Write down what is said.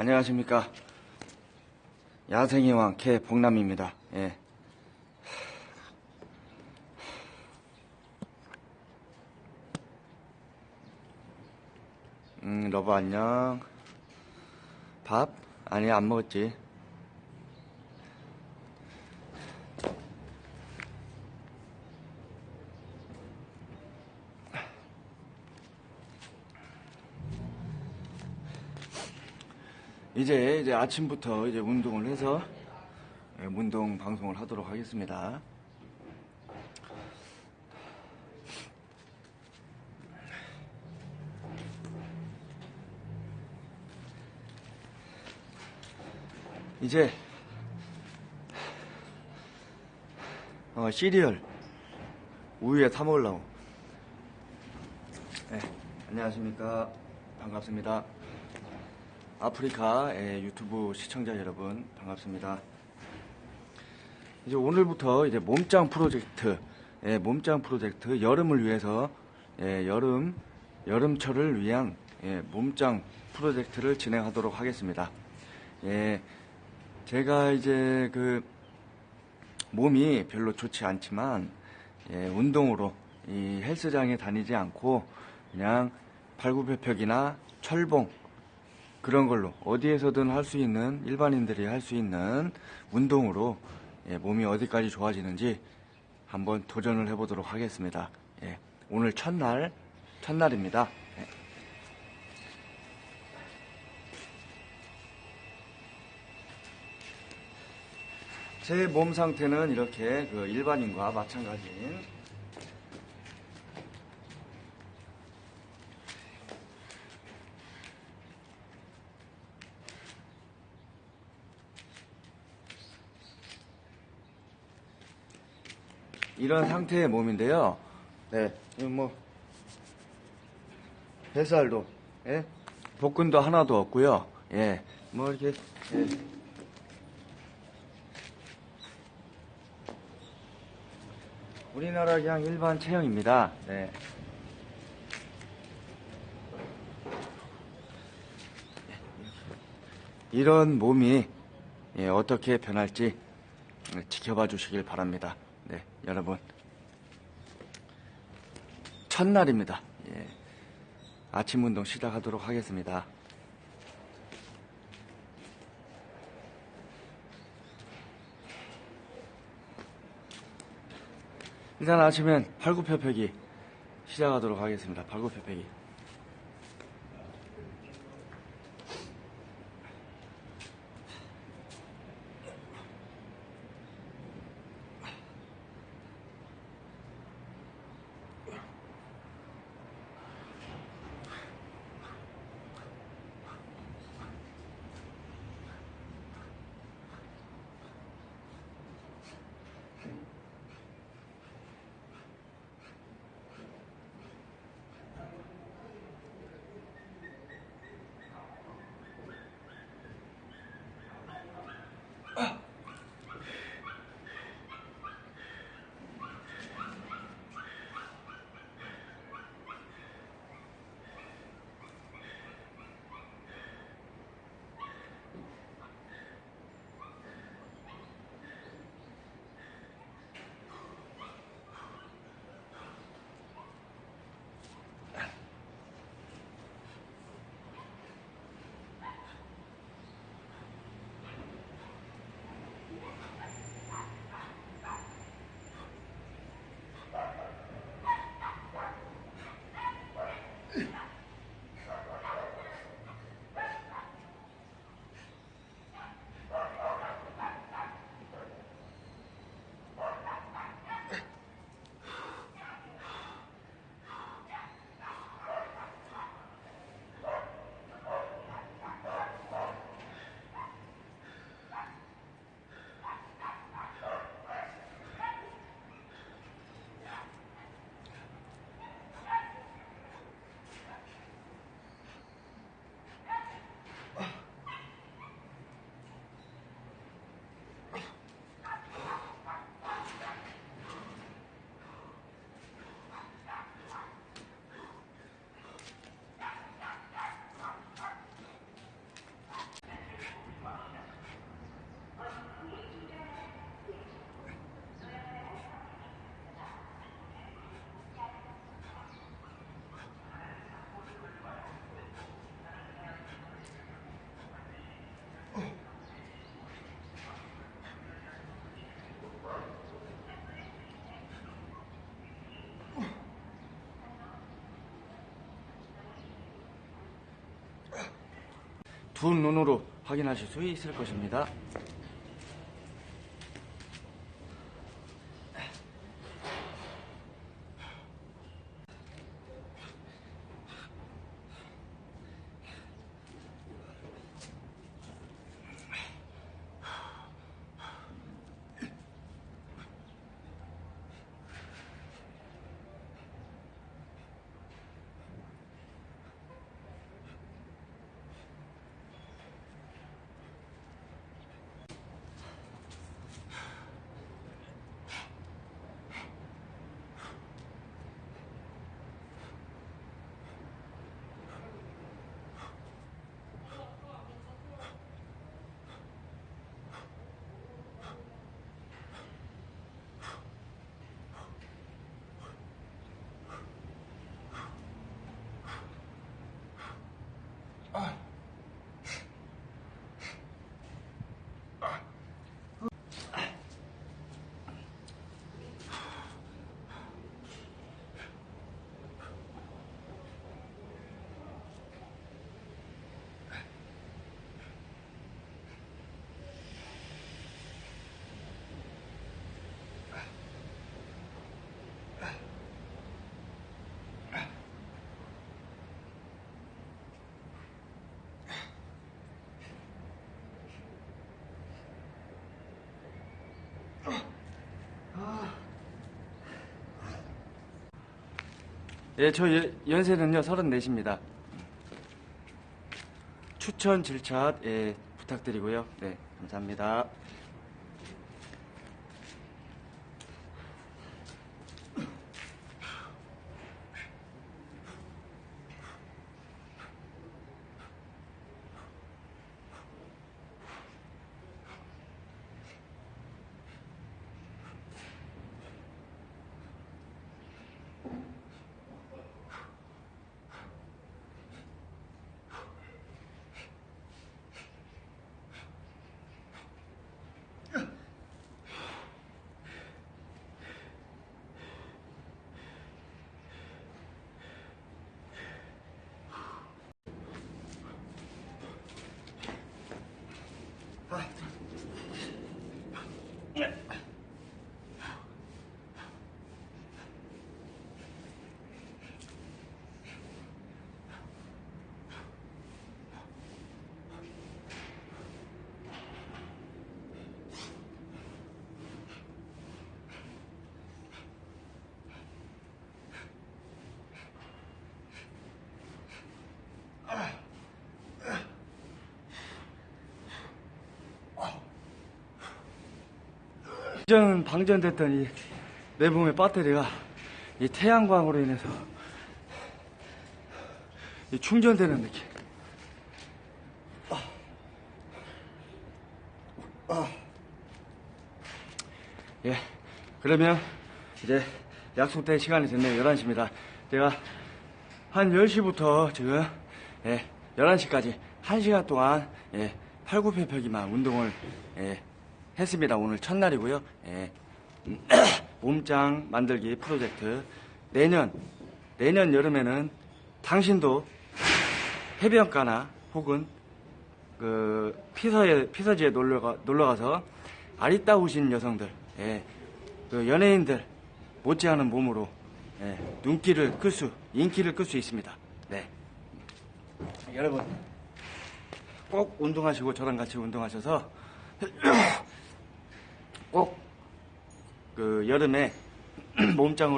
안녕하십니까. 야생의 왕 개복남입니다. 예. 음, 러브 안녕. 밥? 아니, 안 먹었지. 이제 이제 아침부터 이제 운동을 해서 예, 운동 방송을 하도록 하겠습니다. 이제 어, 시리얼 우유에 타 먹으려고. 네, 안녕하십니까. 반갑습니다. 아프리카 예, 유튜브 시청자 여러분 반갑습니다. 이제 오늘부터 이제 몸짱 프로젝트, 예, 몸짱 프로젝트 여름을 위해서 예, 여름 여름철을 위한 예, 몸짱 프로젝트를 진행하도록 하겠습니다. 예, 제가 이제 그 몸이 별로 좋지 않지만 예, 운동으로 이 헬스장에 다니지 않고 그냥 팔굽혀펴기나 철봉 그런 걸로 어디에서든 할 수 있는 일반인들이 할 수 있는 운동으로 예, 몸이 어디까지 좋아지는지 한번 도전을 해보도록 하겠습니다. 예, 오늘 첫날 첫날입니다. 예. 제몸 상태는 이렇게 그 일반인과 마찬가지인 이런 상태의 몸인데요. 네, 뭐 뱃살도, 예, 복근도 하나도 없고요. 예, 뭐 이렇게 예. 우리나라 그냥 일반 체형입니다. 네. 이런 몸이 예, 어떻게 변할지 지켜봐 주시길 바랍니다. 네, 여러분. 첫날입니다. 예. 아침 운동 시작하도록 하겠습니다. 일단 아침엔 팔굽혀펴기 시작하도록 하겠습니다. 팔굽혀펴기. 두 눈으로 확인하실 수 있을 것입니다. 예, 저 예- 연세는요, 34입니다. 추천 질샷, 예, 부탁드리고요. 네, 감사합니다. 방전, 방전됐더니 내 몸의 배터리가 이 태양광으로 인해서 이 충전되는 느낌. 예. 그러면 이제 약속된 시간이 됐네요. 11시입니다. 제가 한 10시부터 지금 예, 11시까지 1시간 동안 예, 팔굽혀펴기만 운동을 예, 했습니다. 오늘 첫날이고요. 예. 몸짱 만들기 프로젝트 내년 내년 여름에는 당신도 해변가나 혹은 그 피서에 피서지에 놀러가 놀러 가서 아리따우신 여성들, 예, 그 연예인들 못지않은 몸으로 예, 눈길을 끌 수, 인기를 끌 수 있습니다. 네, 여러분 꼭 운동하시고 저랑 같이 운동하셔서 꼭 그 여름에 몸짱으로